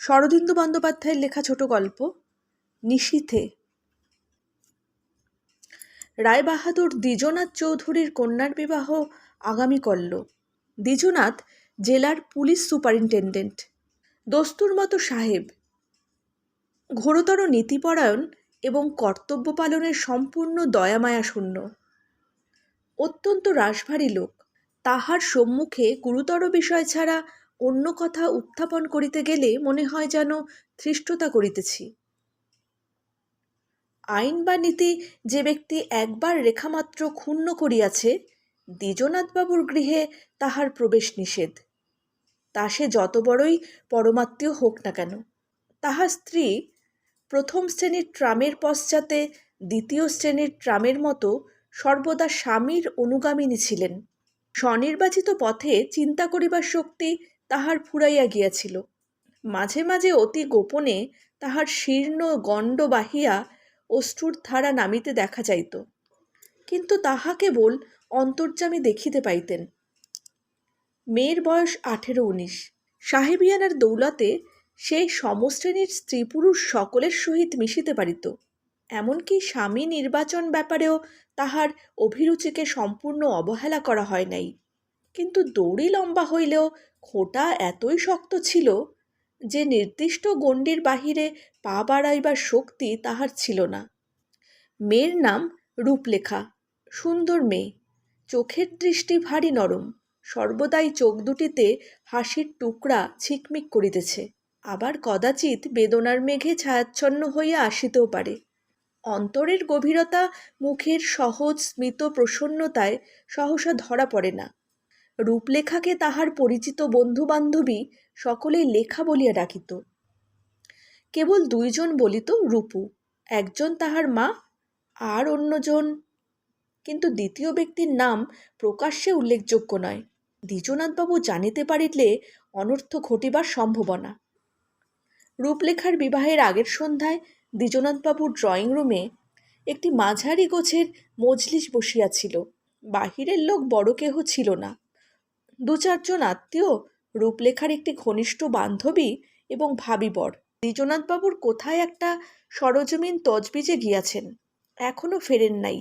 শরদিন্দু বন্দ্যোপাধ্যায়ের লেখা ছোট গল্প, নিশীথে। রায়বাহাদুর দ্বিজনাথ চৌধুরীর কন্যার বিবাহ আগামী করল দ্বিজনাথ জেলার পুলিশ সুপারিনটেন্ডেন্ট। দস্তুর মতো সাহেব। ঘোরতর নীতিপরায়ণ এবং কর্তব্য পালনের সম্পূর্ণ দয়ামায়া শূন্য অত্যন্ত রাশভারী লোক। তাহার সম্মুখে গুরুতর বিষয় ছাড়া অন্য কথা উত্থাপন করিতে গেলে মনে হয় যেন ধৃষ্টতা করিতেছি। আইন বা নীতি যে ব্যক্তি একবার রেখামাত্র ক্ষুণ্ণ করিয়াছে, দ্বিজনাথবাবুর গৃহে তাহার প্রবেশ নিষেধ। তা সে যত বড়ই পরমাত্মীয় হোক না কেন তাহার স্ত্রী প্রথম শ্রেণির ট্রামের পশ্চাতে দ্বিতীয় শ্রেণির ট্রামের মতো সর্বদা স্বামীর অনুগামিনী ছিলেন। স্বনির্বাচিত পথে চিন্তা করিবার শক্তি তাহার ফুরাইয়া গিয়াছিল। মাঝে মাঝে অতি গোপনে তাহার শীর্ণ গণ্ড বাহিয়া অশ্রুর ধারা নামিতে দেখা যাইত। কিন্তু তাহা কেবল অন্তর্যামী দেখিতে পাইতেন। মেয়ের বয়স আঠেরো উনিশ। সাহেবিয়ানার দৌলতে সেই সমশ্রেণীর স্ত্রী পুরুষ সকলের সহিত মিশিতে পারিত। এমনকি স্বামী নির্বাচন ব্যাপারেও তাহার অভিরুচিকে সম্পূর্ণ অবহেলা করা হয় নাই। কিন্তু দড়ি লম্বা হইলেও খোঁটা এতই শক্ত ছিল যে নির্দিষ্ট গণ্ডির বাহিরে পা বাড়াইবার শক্তি তাহার ছিল না। মেয়ের নাম রূপলেখা, সুন্দর মেয়ে। চোখের দৃষ্টি ভারী নরম। সর্বদাই চোখ দুটিতে হাসির টুকরা ছিকমিক করিতেছে। আবার কদাচিৎ বেদনার মেঘে ছায়াচ্ছন্ন হইয়া আসিতেও পারে। অন্তরের গভীরতা মুখের সহজ স্মিত প্রসন্নতায় সহসা ধরা পড়ে না। রূপলেখাকে তাহার পরিচিত বন্ধুবান্ধবী সকলেই লেখা বলিয়া ডাকিত। কেবল দুইজন বলিত রূপু, একজন তাহার মা আর অন্যজন। কিন্তু দ্বিতীয় ব্যক্তির নাম প্রকাশ্যে উল্লেখযোগ্য নয়। দ্বিজনাথবাবু জানিতে পারিলে অনর্থ ঘটিবার সম্ভাবনা। রূপলেখার বিবাহের আগের সন্ধ্যায় দ্বিজনাথবাবুর ড্রয়িং রুমে একটি মাঝারি গোছের মজলিস বসিয়াছিল। বাহিরের লোক বড় কেহ ছিল না। দু চারজন আত্মীয়, রূপলেখার একটি ঘনিষ্ঠ বান্ধবী এবং ভাবিবর। দ্বিজনাথবাবুর কোথায় একটা সরজমিন তজবিজে গিয়াছেন এখনও ফেরেন নাই।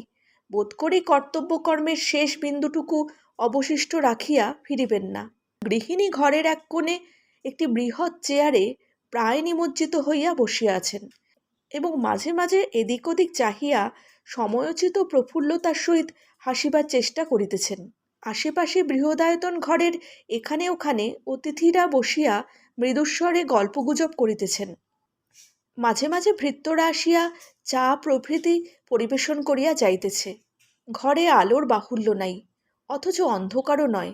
বোধ করি কর্তব্যকর্মের শেষ বিন্দুটুকু অবশিষ্ট রাখিয়া ফিরিবেন না। গৃহিণী ঘরের এক কোণে একটি বৃহৎ চেয়ারে প্রায় নিমজ্জিত হইয়া বসিয়া আছেন এবং মাঝে মাঝে এদিক ওদিক চাহিয়া সময়োচিত প্রফুল্লতার সহিত হাসিবার চেষ্টা করিতেছেন। আশেপাশে বৃহদায়তন ঘরের এখানে ওখানে অতিথিরা বসিয়া মৃদুস্বরে গল্পগুজব করিতেছেন। মাঝে মাঝে ভৃত্যরা আসিয়া চা প্রভৃতি পরিবেশন করিয়া যাইতেছে। ঘরে আলোর বাহুল্য নাই, অথচ অন্ধকারও নয়।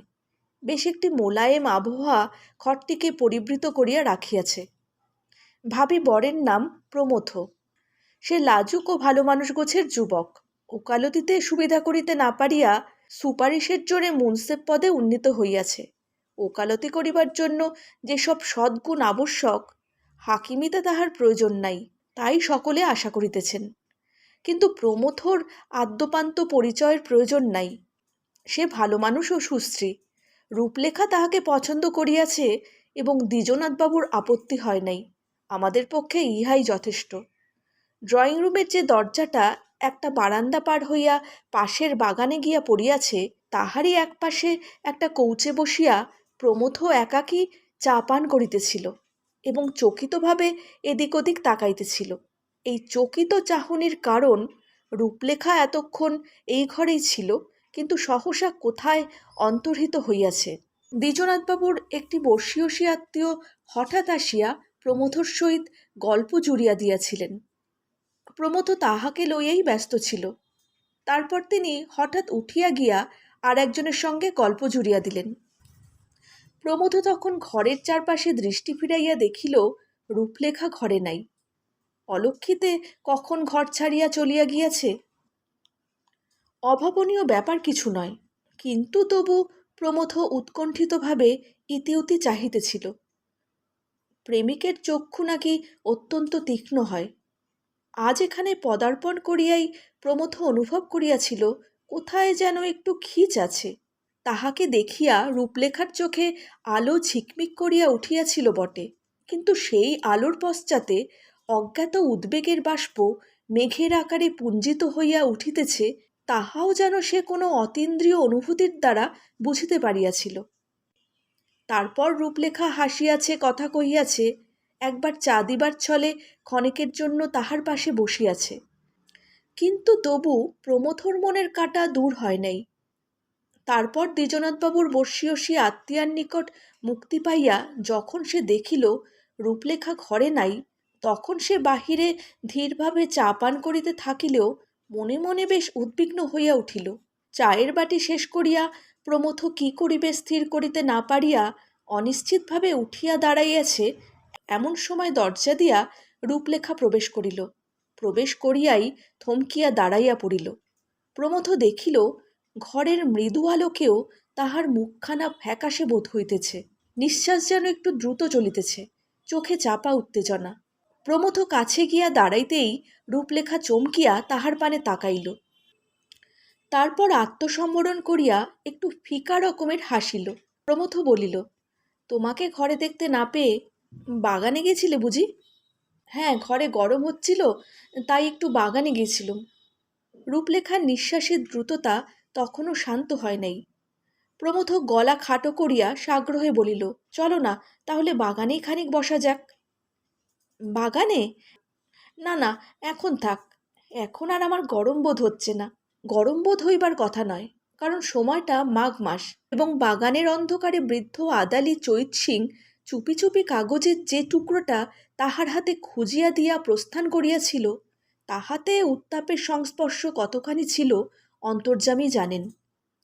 বেশ একটি মোলায়েম আবহাওয়া ঘরটিকে পরিবৃত করিয়া রাখিয়াছে। ভাবি বরের নাম প্রমথ। সে লাজুক ও ভালো মানুষ গোছের যুবক। ওকালতিতে সুবিধা করিতে না পারিয়া সুপারিশের জোরে মুন্সেফ পদে উন্নীত হইয়াছে। ওকালতি করিবার জন্য যেসব সদ্গুণ আবশ্যক, হাকিমিতে তাহার প্রয়োজন নাই, তাই সকলে আশা করিতেছেন। কিন্তু প্রমথর আদ্যপান্ত পরিচয়ের প্রয়োজন নাই। সে ভালো মানুষ ও সুশ্রী, রূপলেখা তাহাকে পছন্দ করিয়াছে এবং দ্বিজনাথবাবুর আপত্তি হয় নাই, আমাদের পক্ষে ইহাই যথেষ্ট। ড্রয়িং রুমের যে দরজাটা একটা বারান্দা পার হইয়া পাশের বাগানে গিয়া পড়িয়াছে, তাহারই এক পাশে একটা কৌচে বসিয়া প্রমথ একাকী চা পান করিতেছিল এবং চকিতভাবে এদিক ওদিক তাকাইতেছিল। এই চকিত চাহনির কারণ রূপলেখা এতক্ষণ এই ঘরেই ছিল, কিন্তু সহসা কোথায় অন্তর্হিত হইয়াছে? দ্বিজনাথবাবুর একটি বর্ষীয়সী আত্মীয় হঠাৎ আসিয়া প্রমথর সহিত গল্প জুড়িয়া দিয়াছিলেন। প্রমথ তাহাকে লইয়াই ব্যস্ত ছিল। তারপর তিনি হঠাৎ উঠিয়া গিয়া আর একজনের সঙ্গে গল্প জুড়িয়া দিলেন। প্রমথ তখন ঘরের চারপাশে দৃষ্টি ফিরাইয়া দেখিল, রূপলেখা ঘরে নাই। অলক্ষিতে কখন ঘর ছাড়িয়া চলিয়া গিয়াছে? অভাবনীয় ব্যাপার কিছু নয়, কিন্তু তবু প্রমথ উৎকণ্ঠিতভাবে ইতিউতি চাহিতেছিল। প্রেমিকের চক্ষু নাকি অত্যন্ত তীক্ষ্ণ হয়। আজ এখানে পদার্পণ করিয়াই প্রমথ অনুভব করিয়াছিল, কোথায় যেন একটু খিচ আছে। তাহাকে দেখিয়া রূপলেখার চোখে আলো ঝিকমিক করিয়া উঠিয়াছিল বটে, কিন্তু সেই আলোর পশ্চাতে অজ্ঞাত উদ্বেগের বাষ্প মেঘের আকারে পুঞ্জিত হইয়া উঠিতেছে, তাহাও যেন সে কোনো অতীন্দ্রিয় অনুভূতির দ্বারা বুঝিতে পারিয়াছিল। তারপর রূপলেখা হাসিয়াছে, কথা কহিয়াছে একবার চা দিবার ছলে ক্ষণেকের জন্য তাহার পাশে বসিয়াছে। কিন্তু তবু প্রমথর মনের কাটা দূর হয় নাই। তারপর দ্বিজনাথবাবুর বর্ষীয়সী আত্মীয়ার নিকট মুক্তি পাইয়া যখন সে দেখিল রূপলেখা ঘরে নাই, তখন সে বাহিরে ধীরভাবে চা পান করিতে থাকিলেও মনে মনে বেশ উদ্বিগ্ন হইয়া উঠিল। চায়ের বাটি শেষ করিয়া প্রমথ কি করিবে স্থির করিতে না পারিয়া অনিশ্চিতভাবে উঠিয়া দাঁড়াইয়াছে এমন সময় দরজা দিয়া রূপলেখা প্রবেশ করিল। প্রবেশ করিয়াই থমকিয়া দাঁড়াইয়া পড়িল। প্রমথ দেখিল, ঘরের মৃদু আলোকেও তাহার মুখখানা ফ্যাকাশে বোধ হইতেছে। নিঃশ্বাস যেন একটু দ্রুত চলিতেছে, চোখে চাপা উত্তেজনা। প্রমথ কাছে গিয়া দাঁড়াইতেই রূপলেখা চমকিয়া তাহার পানে তাকাইল। তারপর আত্মসম্বরণ করিয়া একটু ফিকা রকমের হাসিল। প্রমথ বলিল, তোমাকে ঘরে দেখতে না পেয়ে বাগানে গেছিলে বুঝি? হ্যাঁ ঘরে গরম হচ্ছিল, তাই একটু বাগানে গেছিলুম। রূপলেখার নিঃশ্বাসের দ্রুততা তখনও শান্ত হয় নাই। প্রমথ গলা খাটো করিয়া সাগ্রহে বলিল, চলো না, তাহলে বাগানেই খানিক বসা যাক। বাগানে? না না, এখন থাক। এখন আর আমার গরম বোধ হচ্ছে না। গরম বোধ হইবার কথা নয়, কারণ সময়টা মাঘ মাস এবং বাগানের অন্ধকারে বৃদ্ধ আদালি চৈত সিং চুপি চুপি কাগজের যে টুকরোটা তাহার হাতে খুঁজিয়া দিয়া প্রস্থান করিয়াছিল, তাহাতে উত্তাপের সংস্পর্শ কতখানি ছিল অন্তর্যামী জানেন।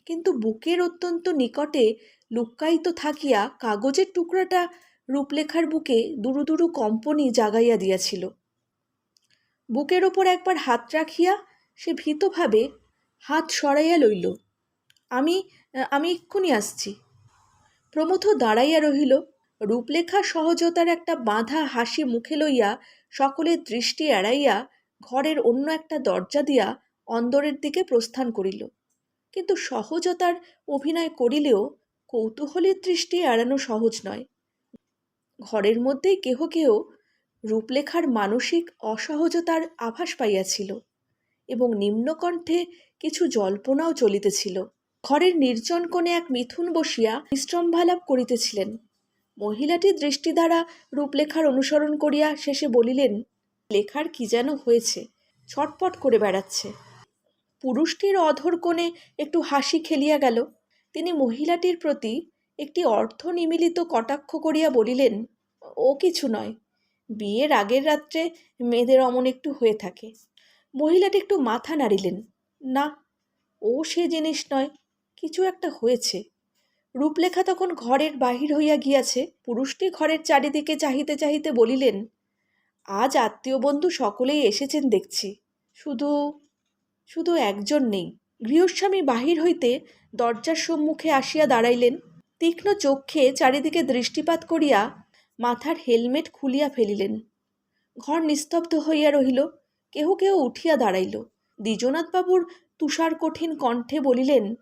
কিন্তু বুকের অত্যন্ত নিকটে লুক্কায়িত থাকিয়া কাগজের টুকরাটা রূপলেখার বুকে দুরু দুরু কম্পনি জাগাইয়া দিয়াছিল। বুকের ওপর একবার হাত রাখিয়া সে ভীতভাবে হাত সরাইয়া লইল, আমি আমি এক্ষুনি আসছি। প্রমথ দাঁড়াইয়া রহিল রূপলেখা সহজতার একটা বাঁধা হাসি মুখে লইয়া সকলের দৃষ্টি এড়াইয়া ঘরের অন্য একটা দরজা দিয়া অন্দরের দিকে প্রস্থান করিল। কিন্তু সহজতার অভিনয় করিলেও কৌতূহলের দৃষ্টি এড়ানো সহজ নয়। ঘরের মধ্যেই কেহ কেহ রূপলেখার মানসিক অসহজতার আভাস পাইয়াছিল এবং নিম্নকণ্ঠে কিছু জল্পনাও চলিতেছিল। ঘরের নির্জন কোণে এক মিথুন বসিয়া বিশ্রম্ভালাপ করিতেছিলেন। মহিলাটি দৃষ্টি দ্বারা রূপলেখার অনুসরণ করিয়া শেষে বলিলেন, লেখার কি যেন হয়েছে? ছটপট করে বেড়াচ্ছে। পুরুষটির অধর কোণে একটু হাসি খেলিয়া গেল। তিনি মহিলাটির প্রতি একটি অর্থ নিমিলিত কটাক্ষ করিয়া বলিলেন, ও কিছু নয়। বিয়ের আগের রাত্রে মেয়েদের অমন একটু হয়ে থাকে। মহিলাটি একটু মাথা নাড়িলেন, না, ও সে জিনিস নয়। কিছু একটা হয়েছে। রূপলেখা তখন ঘরের বাহির হইয়া গিয়াছে, পুরুষটি ঘরের চারিদিকে চাহিতে চাহিতে বলিলেন, আজ আত্মীয় বন্ধু সকলেই এসেছেন দেখছি। শুধু শুধু একজন নেই। গৃহস্বামী বাহির হইতে দরজার সম্মুখে আসিয়া দাঁড়াইলেন। তীক্ষ্ণ চক্ষে চারিদিকে দৃষ্টিপাত করিয়া মাথার হেলমেট খুলিয়া ফেলিলেন। ঘর নিস্তব্ধ হইয়া রহিল, কেহ কেহ উঠিয়া দাঁড়াইল। দ্বিজনাথবাবুর তুষার কঠিন কণ্ঠে বলিলেন,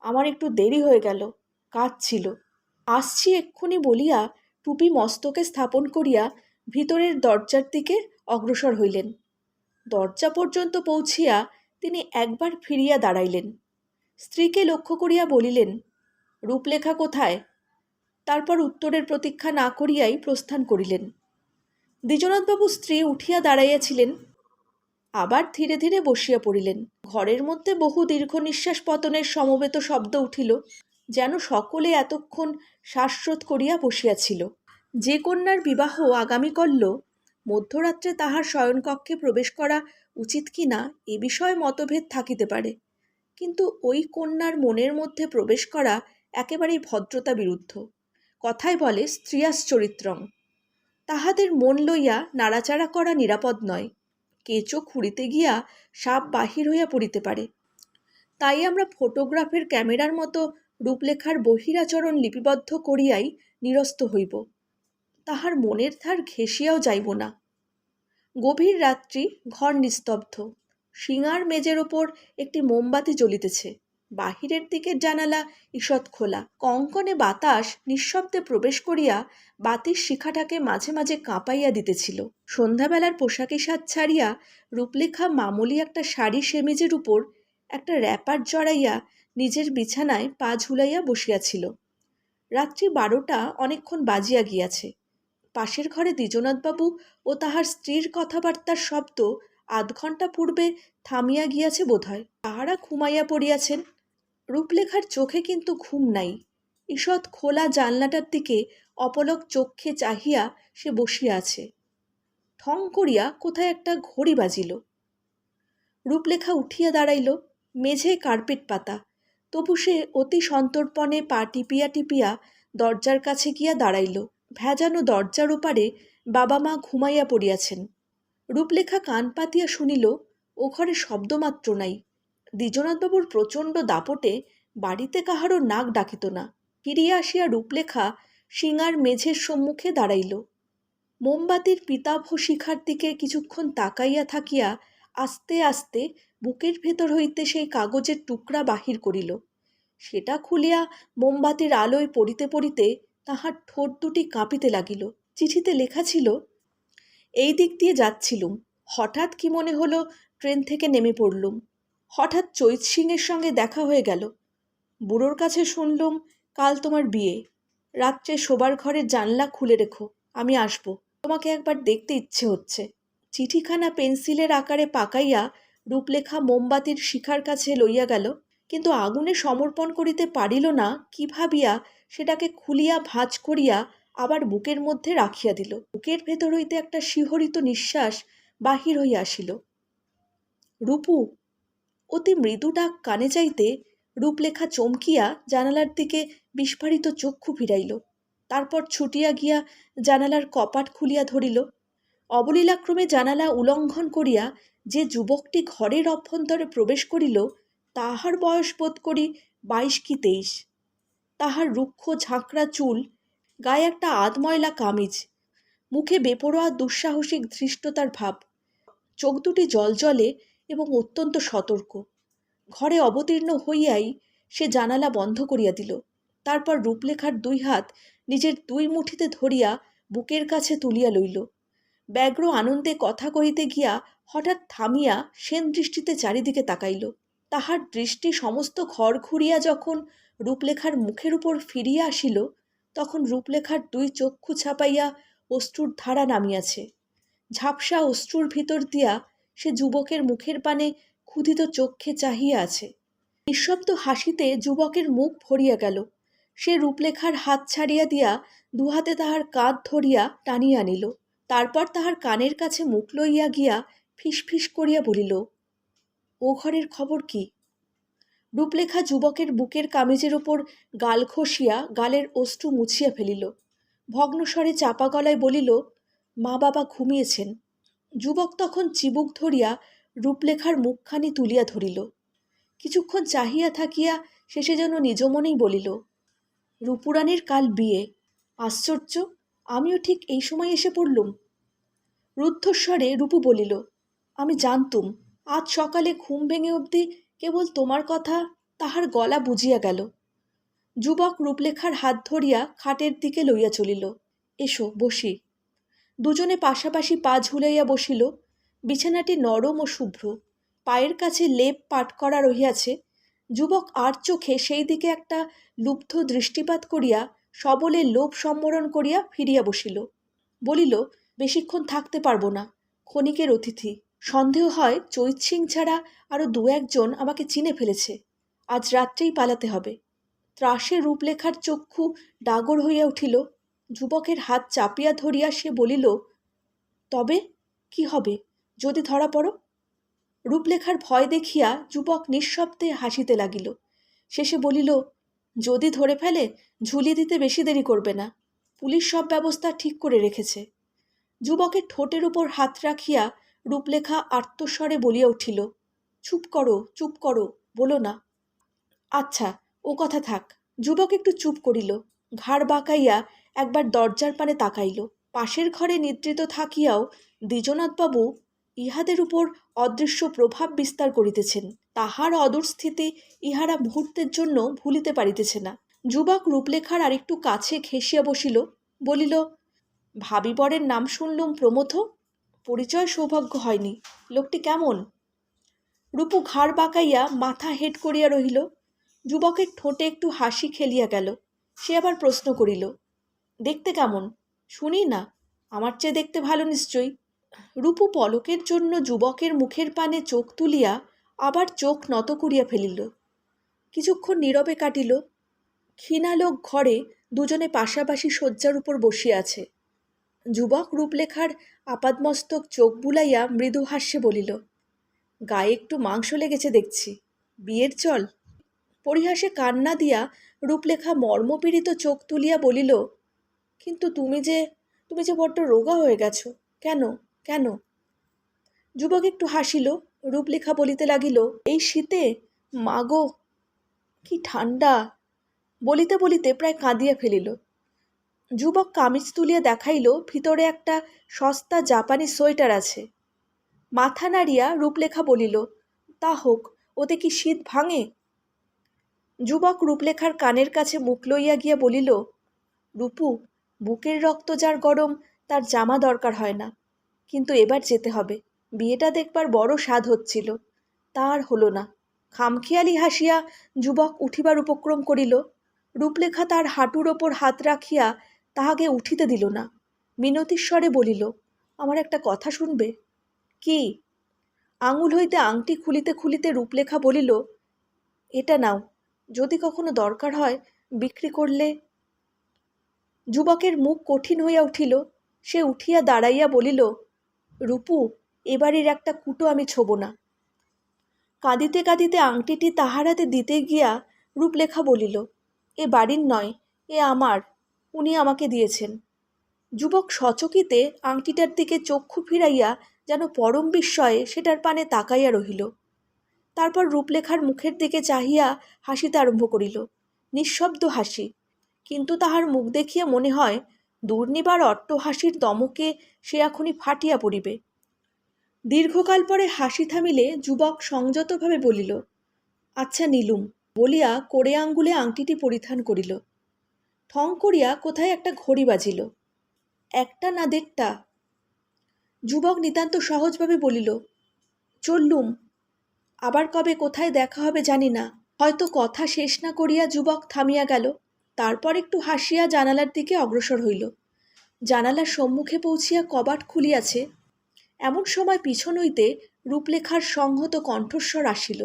আমার একটু দেরি হয়ে গেল। কাজ ছিল। আসছি এক্ষুনি বলিয়া টুপি মস্তকে স্থাপন করিয়া ভিতরের দরজার দিকে অগ্রসর হইলেন। দরজা পর্যন্ত পৌঁছিয়া তিনি একবার ফিরিয়া দাঁড়াইলেন। স্ত্রীকে লক্ষ্য করিয়া বলিলেন, রূপলেখা কোথায়? তারপর উত্তরের প্রতীক্ষা না করিয়াই প্রস্থান করিলেন। দ্বিজনাথবাবু স্ত্রী উঠিয়া দাঁড়াইয়াছিলেন, আবার ধীরে ধীরে বসিয়া পড়িলেন। ঘরের মধ্যে বহু দীর্ঘ নিঃশ্বাস পতনের সমবেত শব্দ উঠিল। যেন সকলে এতক্ষণ শ্বাসরোধ করিয়া বসিয়াছিল। যে কন্যার বিবাহ আগামী করল, মধ্যরাত্রে তাহার শয়নকক্ষে প্রবেশ করা উচিত কি না এ বিষয়ে মতভেদ থাকিতে পারে। কিন্তু ওই কন্যার মনের মধ্যে প্রবেশ করা একেবারেই ভদ্রতা বিরুদ্ধ। কথায় বলে স্ত্রিয়াস চরিত্রং তাহাদের মন লইয়া নাড়াচাড়া করা নিরাপদ নয়। কেঁচো খুঁড়িতে গিয়া সাপ বাহির হইয়া পড়িতে পারে। তাই আমরা ফটোগ্রাফের ক্যামেরার মতো রূপলেখার বহিরাচরণ লিপিবদ্ধ করিয়াই নিরস্ত হইব। তাহার মনের ধার ঘেঁষিয়াও যাইব না। গভীর রাত্রি ঘর নিস্তব্ধ। শিঙার মেজের ওপর একটি মোমবাতি জ্বলিতেছে। বাহিরের দিকের জানালা ঈষৎ খোলা। কঙ্কনে বাতাস নিঃশব্দে প্রবেশ করিয়া বাতির শিখাটাকে মাঝে মাঝে কাঁপাইয়া দিতেছিল। সন্ধ্যাবেলার পোশাকি সাজ ছাড়িয়া রূপলেখা মামুলি একটা শাড়ি সেমিজের উপর একটা র্যাপার জড়াইয়া নিজের বিছানায় পা ঝুলাইয়া বসিয়াছিল। রাত্রি বারোটা অনেকক্ষণ বাজিয়া গিয়াছে। পাশের ঘরে দ্বিজনাথবাবু ও তাহার স্ত্রীর কথাবার্তার শব্দ আধ ঘণ্টা পূর্বে থামিয়া গিয়াছে বোধহয়। তাহারা ঘুমাইয়া পড়িয়াছেন। রূপলেখার চোখে কিন্তু ঘুম নাই। ঈষৎ খোলা জানলাটার দিকে অপলক চক্ষে চাহিয়া সে বসিয়া আছে। ঠং করিয়া কোথায় একটা ঘড়ি বাজিল। রূপলেখা উঠিয়া দাঁড়াইল। মেঝে কার্পেট পাতা। তবু সে অতি সন্তর্পণে পা টিপিয়া টিপিয়া দরজার কাছে গিয়া দাঁড়াইল। ভেজানো দরজার ওপারে বাবা মা ঘুমাইয়া পড়িয়াছেন। রূপলেখা কান পাতিয়া শুনিল, ও ঘরে শব্দমাত্র নাই। দ্বিজনাথবাবুর প্রচণ্ড দাপটে বাড়িতে কাহারও নাক ডাকিত না। ফিরিয়া আসিয়া রূপলেখা সিঙার মেঝের সম্মুখে দাঁড়াইল। মোমবাতির পিতাভ শিখার দিকে কিছুক্ষণ তাকাইয়া থাকিয়া আস্তে আস্তে বুকের ভেতর হইতে সেই কাগজের টুকরা বাহির করিল। সেটা খুলিয়া মোমবাতির আলোয় পড়িতে পড়িতে তাহার ঠোঁট দুটি কাঁপিতে লাগিল। চিঠিতে লেখা ছিল, এই দিক দিয়ে যাচ্ছিলুম। হঠাৎ কি মনে হলো ট্রেন থেকে নেমে পড়লুম। হঠাৎ চৈত সিংয়ের সঙ্গে দেখা হয়ে গেল। বুড়োর কাছে শুনলুম, কাল তোমার বিয়ে। রাত্রে শোবার ঘরের জানলা খুলে রেখো, আমি আসব। তোমাকে একবার দেখতে ইচ্ছে হচ্ছে। চিঠিখানা পেন্সিলের আকারে পাকাইয়া রূপলেখা মোমবাতির শিখার কাছে লইয়া গেল। কিন্তু আগুনে সমর্পণ করিতে পারিল না, কি ভাবিয়া সেটাকে খুলিয়া ভাঁজ করিয়া আবার বুকের মধ্যে রাখিয়া দিল। বুকের ভেতর হইতে একটা শিহরিত নিঃশ্বাস বাহির হইয়া আসিল। রূপু, অতি মৃদু ডাক কানে যাইতে রূপলেখা চমকিয়া জানালার দিকে বিস্ফারিত চক্ষু ফিরাইল। তারপর ছুটিয়া গিয়া জানালার কপাট খুলিয়া ধরিল। অবলীলাক্রমে জানালা উল্লঙ্ঘন করিয়া যে যুবকটি ঘরের অভ্যন্তরে প্রবেশ করিল তাহার বয়স বোধ করি বাইশ কি তেইশ। তাহার রুক্ষ ঝাঁকড়া চুল, গায়ে একটা আধময়লা কামিজ, মুখে বেপরোয়া দুঃসাহসিক ধৃষ্টতার ভাব, চোখ দুটি জলজলে এবং অত্যন্ত সতর্ক। ঘরে অবতীর্ণ হইয়াই সে জানালা বন্ধ করিয়া দিল, তারপর রূপলেখার দুই হাত নিজের দুই মুঠিতে ধরিয়া বুকের কাছে তুলিয়া লইল। ব্যগ্র আনন্দে কথা কহিতে গিয়া হঠাৎ থামিয়া সেন দৃষ্টিতে চারিদিকে তাকাইল। তাহার দৃষ্টি সমস্ত ঘর ঘুরিয়া যখন রূপলেখার মুখের উপর ফিরিয়া আসিল, তখন রূপলেখার দুই চক্ষু ছাপাইয়া অশ্রুর ধারা নামিয়াছে। ঝাপসা অশ্রুর ভিতর দিয়া সে যুবকের মুখের পানে ক্ষুধিত চক্ষে চাহিয়া আছে। নিঃশব্দ হাসিতে যুবকের মুখ ভরিয়া গেল। সে রূপলেখার হাত ছাড়িয়া দিয়া দুহাতে তাহার কাঁধ ধরিয়া টানিয়া আনিল তারপর তাহার কানের কাছে মুখ লইয়া গিয়া ফিসফিস করিয়া বলিল ও ঘরের খবর কি? রূপলেখা যুবকের বুকের কামিজের ওপর গাল খসিয়া গালের অশ্রু মুছিয়া ফেলিল। ভগ্নস্বরে চাপা গলায় বলিল, মা বাবা ঘুমিয়েছেন। যুবক তখন চিবুক ধরিয়া রূপলেখার মুখখানি তুলিয়া ধরিল। কিছুক্ষণ চাহিয়া থাকিয়া শেষে যেন নিজ মনেই বলিল রূপুরানীর কাল বিয়ে, আশ্চর্য, আমিও ঠিক এই সময় এসে পড়লুম? রুদ্ধস্বরে রূপু বলিল, আমি জানতুম আজ সকালে ঘুম ভেঙে অবধি কেবল তোমার কথা তাহার গলা বুঝিয়া গেল। যুবক রূপলেখার হাত ধরিয়া খাটের দিকে লইয়া চলিল। এসো, বসি। দুজনে পাশাপাশি পা ঝুলাইয়া বসিল। বিছানাটি নরম ও শুভ্র। পায়ের কাছে লেপ পাট করা রহিয়াছে। যুবক আর চোখে সেই দিকে একটা লুব্ধ দৃষ্টিপাত করিয়া সবলে লোভ সম্বরণ করিয়া ফিরিয়া বসিল। বলিল, বেশিক্ষণ থাকতে পারব না। ক্ষণিকের অতিথি। সন্দেহ হয় চৈত সিং ছাড়া আরও দু একজন আমাকে চিনে ফেলেছে। আজ রাত্রেই পালাতে হবে। ত্রাসে রূপলেখার চক্ষু ডাগর হইয়া উঠিল। যুবকের হাত চাপিয়া ধরিয়া সে বলিল, তবে কি হবে? যদি ধরা পড়ো? রূপলেখার ভয় দেখিয়া যুবক নিঃশব্দে হাসিতে লাগিল। শেষে বলিল, যদি ধরে ফেলে, ঝুলিয়ে দিতে বেশি দেরি করবে না। পুলিশ সব ব্যবস্থা ঠিক করে রেখেছে। যুবকের ঠোঁটের উপর হাত রাখিয়া রূপলেখা আর্তস্বরে বলিয়া উঠিল, চুপ করো চুপ করো, বলো না। আচ্ছা ও কথা থাক। যুবক একটু চুপ করিল, ঘাড় বাঁকাইয়া একবার দরজার পানে তাকাইল। পাশের ঘরে নিদ্রিত থাকিয়াও দ্বিজনাথবাবু ইহাদের উপর অদৃশ্য প্রভাব বিস্তার করিতেছেন। তাহার অদূর স্থিতি ইহারা মুহূর্তের জন্য ভুলিতে পারিতেছে না। যুবক রূপলেখার আরেকটু কাছে ঘেঁষিয়া বসিল, বলিল, ভাবিবরের নাম শুনলুম প্রমথ পরিচয় সৌভাগ্য হয়নি। লোকটি কেমন? রূপু ঘাড় বাঁকাইয়া মাথা হেট করিয়া রহিল। যুবকের ঠোঁটে একটু হাসি খেলিয়া গেল। সে আবার প্রশ্ন করিল, দেখতে কেমন? শুনি না। আমার চেয়ে দেখতে ভালো নিশ্চয়ই? রূপু পলকের জন্য যুবকের মুখের পানে চোখ তুলিয়া আবার চোখ নত করিয়া ফেলিল। কিছুক্ষণ নীরবে কাটিল। ক্ষীণালোক ঘরে দুজনে পাশাপাশি শয্যার উপর বসিয়া আছে। যুবক রূপলেখার আপাদমস্তক চোখ বুলাইয়া মৃদু হাস্যে বলিল, গায়ে একটু মাংস লেগেছে দেখছি, বিয়ের চল? পরিহাসে কান্না দিয়া রূপলেখা মর্মপীড়িত চোখ তুলিয়া বলিল, কিন্তু তুমি যে তুমি যে বড্ড রোগা হয়ে গেছো, কেন কেন? যুবক একটু হাসিল, রূপলেখা বলিতে লাগিল, এই শীতে মাগো কি ঠান্ডা বলিতে বলিতে প্রায় কাঁদিয়া ফেলিল। যুবক কামিজ তুলিয়া দেখাইল, ভিতরে একটা সস্তা জাপানি সোয়েটার আছে। মাথা নাড়িয়া রূপলেখা বলিল, তা হোক, ওতে কি শীত ভাঙে? যুবক রূপলেখার কানের কাছে মুখ লইয়া গিয়া বলিল, রূপু, বুকের রক্ত যার গরম, তার জামা দরকার হয় না। কিন্তু এবার যেতে হবে। বিয়েটা দেখবার বড় স্বাদ হচ্ছিল। তার হলো না খামখেয়ালি হাসিয়া যুবক উঠিবার উপক্রম করিল। রূপলেখা তার হাঁটুর ওপর হাত রাখিয়া তাহাকে উঠিতে দিল না। মিনতির স্বরে বলিল, আমার একটা কথা শুনবে? কি? আঙুল হইতে আংটি খুলিতে খুলিতে রূপলেখা বলিল, এটা নাও, যদি কখনো দরকার হয় বিক্রি করলে। যুবকের মুখ কঠিন হইয়া উঠিল, সে উঠিয়া দাঁড়াইয়া বলিল, রূপু, এবারের একটা কুটো আমি ছোব না। কাঁদিতে কাঁদিতে আংটিটি তাহার হাতে দিতে গিয়া রূপলেখা বলিল, এ বাড়ির নয়, এ আমার। উনি আমাকে দিয়েছেন। যুবক সচকিতে আংটিটার দিকে চক্ষু ফিরাইয়া যেন পরম বিস্ময়ে সেটার পানে তাকাইয়া রহিল। তারপর রূপলেখার মুখের দিকে চাহিয়া হাসিতে আরম্ভ করিল। নিঃশব্দ হাসি। কিন্তু তাহার মুখ দেখিয়া মনে হয়, দুর্নিবার অট্টহাসির দমকে সে এখনই ফাটিয়া পড়িবে। দীর্ঘকাল পরে হাসি থামিলে যুবক সংযতভাবে বলিল আচ্ছা নীলুম। বলিয়া কোড়ে আঙ্গুলে আংটিটি পরিধান করিল। ঠং করিয়া কোথায় একটা ঘড়ি বাজিল। একটা না দেড়টা? যুবক নিতান্ত সহজভাবে বলিল, চললুম, আবার কবে কোথায় দেখা হবে জানি না। হয়তো কথা শেষ না করিয়া যুবক থামিয়া গেল, তারপর একটু হাসিয়া জানালার দিকে অগ্রসর হইল। জানালার সম্মুখে পৌঁছিয়া কবাট খুলিয়াছে। এমন সময় পিছন হইতে রূপলেখার সংহত কণ্ঠস্বর আসিল,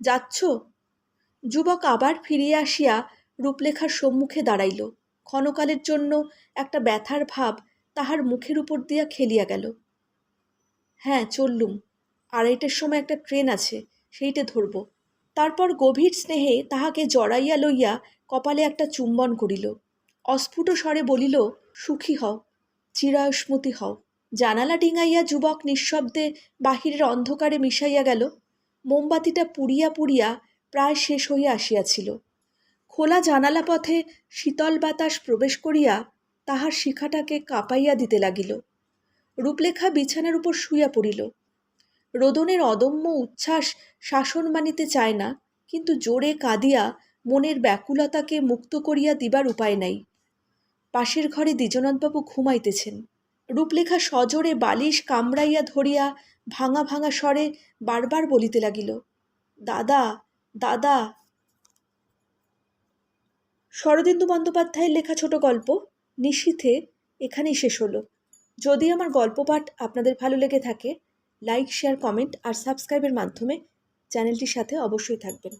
যাচ্ছ? যুবক আবার ফিরিয়া আসিয়া রূপলেখার সম্মুখে দাঁড়াইল। ক্ষণকালের জন্য একটা ব্যথার ভাব তাহার মুখের উপর দিয়া খেলিয়া গেল। হ্যাঁ চললুম। আড়াইটার সময় একটা ট্রেন আছে, সেইটে ধরব। তারপর গভীর স্নেহে তাহাকে জড়াইয়া লইয়া কপালে একটা চুম্বন করিল। অস্ফুট স্বরে বলিল, সুখী হও, চিরায়ুষ্মতি হও। জানালা ডিঙাইয়া যুবক নিঃশব্দে বাহিরের অন্ধকারে মিশাইয়া গেল। মোমবাতিটা পুড়িয়া পুড়িয়া প্রায় শেষ হইয়া আসিয়াছিল। খোলা জানালা পথে শীতল বাতাস প্রবেশ করিয়া তাহার শিখাটাকে কাঁপাইয়া দিতে লাগিল। রূপলেখা বিছানার উপর শুইয়া পড়িল। রোদনের অদম্য উচ্ছ্বাস শাসন মানিতে চায় না, কিন্তু জোরে কাঁদিয়া মনের ব্যাকুলতাকে মুক্ত করিয়া দিবার উপায় নাই। পাশের ঘরে দ্বিজনাথবাবু ঘুমাইতেছেন। রূপলেখা সজোরে বালিশ কামড়াইয়া ধরিয়া ভাঙা ভাঙা স্বরে বারবার বলিতে লাগিল, দাদা দাদা শরদিন্দু বন্দ্যোপাধ্যায়ের লেখা ছোট গল্প নিশীথে এখানেই শেষ হলো। যদি আমার গল্প পাঠ আপনাদের ভালো লেগে থাকে লাইক শেয়ার কমেন্ট আর সাবস্ক্রাইবের মাধ্যমে চ্যানেলটির সাথে অবশ্যই থাকবেন।